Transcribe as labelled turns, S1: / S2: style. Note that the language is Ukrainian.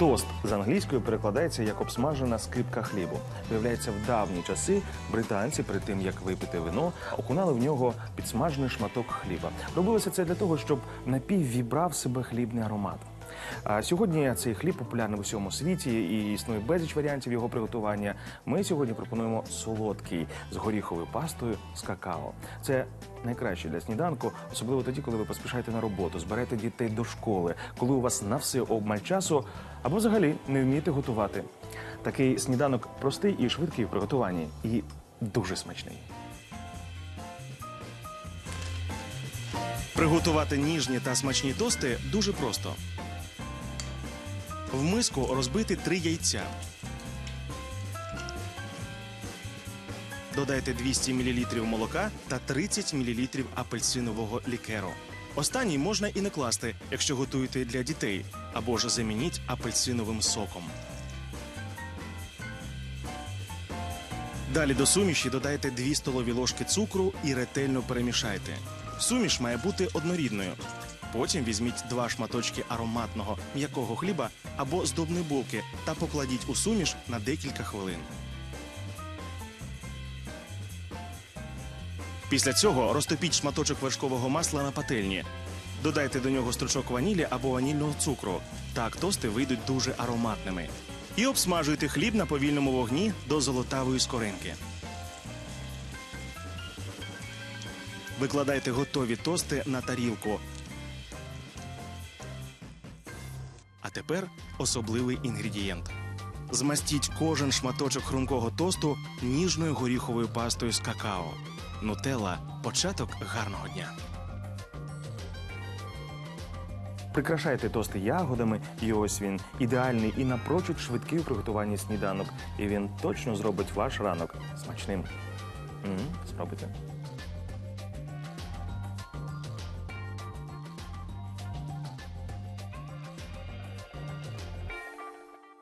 S1: Тост з англійської перекладається як обсмажена скипка хлібу. Виявляється, в давні часи британці, перед тим як випити вино, окунали в нього підсмажений шматок хліба. Робилося це для того, щоб напій вібрав себе хлібний аромат. Сьогодні цей хліб популярний в усьому світі і існує безліч варіантів його приготування. Ми сьогодні пропонуємо солодкий з горіховою пастою з какао. Це найкраще для сніданку, особливо тоді, коли ви поспішаєте на роботу, зберете дітей до школи, коли у вас на все обмаль часу або взагалі не вмієте готувати. Такий сніданок простий і швидкий в приготуванні, і дуже смачний.
S2: Приготувати ніжні та смачні тости дуже просто. В миску розбити три яйця. Додайте 200 мл молока та 30 мл апельсинового лікеру. Останній можна і не класти, якщо готуєте для дітей, або ж замініть апельсиновим соком. Далі до суміші додайте 2 столові ложки цукру і ретельно перемішайте. Суміш має бути однорідною. Потім візьміть два шматочки ароматного м'якого хліба або здобної булки та покладіть у суміш на декілька хвилин. Після цього розтопіть шматочок вершкового масла на пательні. Додайте до нього стручок ванілі або ванільного цукру. Так тости вийдуть дуже ароматними. І обсмажуйте хліб на повільному вогні до золотавої скоринки. Викладайте готові тости на тарілку. А тепер особливий інгредієнт. Змастіть кожен шматочок хрумкого тосту ніжною горіховою пастою з какао. Нутелла початок гарного дня.
S1: Прикрашайте тости ягодами, і ось він ідеальний і напрочуд швидкий у приготуванні сніданок. І він точно зробить ваш ранок смачним. М, Спробуйте.